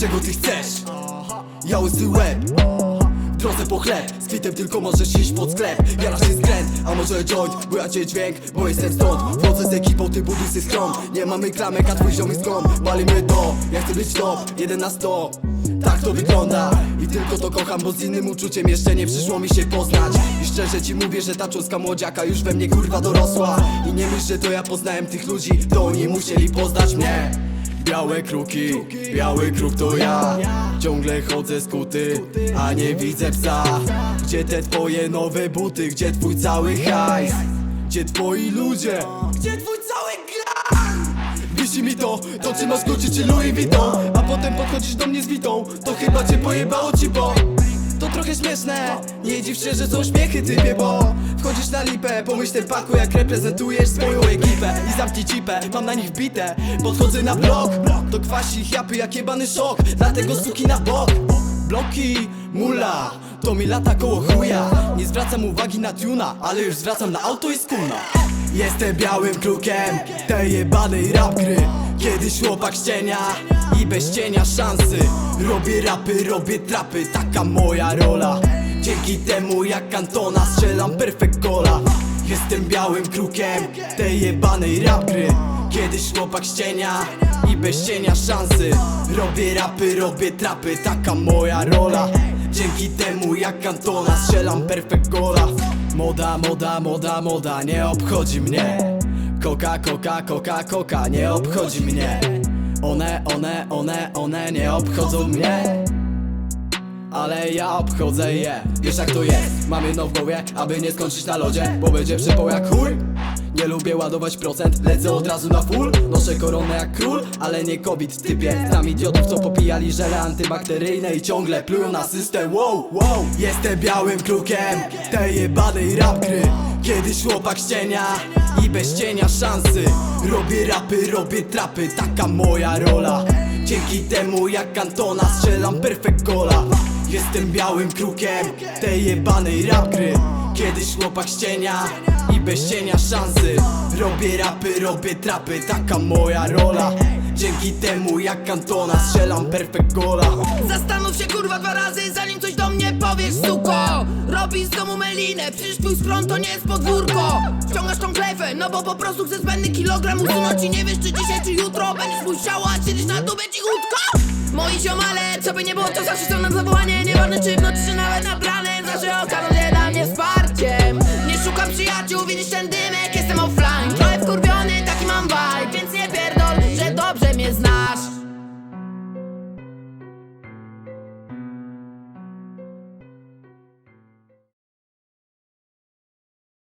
Czego ty chcesz? Ja łysy łeb. W po chleb. Z kwitem tylko możesz iść pod sklep. Jarasz się skręt, a może joint Bo ja cię dźwięk, bo jestem stąd. Wchodzę z ekipą, ty buduj sy skrom Nie mamy klamek, a twój ziomy skrom Palimy to, ja chcę być top. Jeden na sto tak to wygląda I tylko to kocham, bo z innym uczuciem jeszcze nie przyszło mi się poznać. I szczerze ci mówię, że ta cząstka młodziaka już we mnie kurwa dorosła. I nie myśl, że to ja poznałem tych ludzi To oni musieli poznać mnie. Białe kruki, biały kruk to ja. Ciągle chodzę skuty, a nie widzę psa. Gdzie te twoje nowe buty, gdzie twój cały hajs? Gdzie twoi ludzie, gdzie twój cały gang Wisi mi to, to czy masz Gucci czy Louis Vuitton potem podchodzisz do mnie z witą. To chyba cię pojebało ci, bo. To trochę śmieszne. Nie dziw się, że są śmiechy typie, bo. Wchodzisz na lipę, pomyśl ten paku jak reprezentujesz swoją ekipę. I zamknij cipę, mam na nich wbite. Podchodzę na blok, to kwasi japy jak jebany szok Dlatego suki na bok. Bloki, mula, to mi lata koło chuja. Nie zwracam uwagi na tuna, ale już zwracam na auto i skuna Jestem białym krukiem tej jebanej rap gry Kiedyś chłopak z cienia i bez cienia szansy. Robię rapy, robię trapy, taka moja rola. Dzięki temu jak kantona strzelam perfect gola Jestem białym krukiem tej jebanej rap gry Kiedyś chłopak z cienia i bez cienia szansy. Robię rapy, robię trapy, taka moja rola. Dzięki temu jak kantona strzelam perfect gola Moda, moda, moda, moda, nie obchodzi mnie Coca, coca, coca, coca, nie obchodzi mnie. One, one, one, one nie obchodzą mnie. Ale ja obchodzę je. Wiesz jak to jest, mam jedno w głowie Aby nie skończyć na lodzie, bo będzie przypał jak chuj Nie lubię ładować procent, lecę od razu na full. Noszę koronę jak król, ale nie COVID typie. Znam idiotów co popijali żele antybakteryjne I ciągle plują na system, wow, wow Jestem białym krukiem tej jebanej rap gry Kiedyś chłopak cienia i bez cienia szansy. Robię rapy, robię trapy, taka moja rola. Dzięki temu jak kantona strzelam perfect gola Jestem białym krukiem tej jebanej rap gry. Kiedyś chłopak cienia i bez cienia szansy. Robię rapy, robię trapy, taka moja rola. Dzięki temu jak kantona strzelam perfect gola Robisz z domu melinę, przecież twój skron to nie jest podwórko Wciągasz tą klefę, no bo po prostu chcesz zbędny kilogram usunąć I nie wiesz czy dzisiaj czy jutro będziesz musiała siedzieć na dupie cichutko Moi ziomale, co by nie było to zawsze są na zawołanie. Nieważne czy w nocy czy nawet nad ranem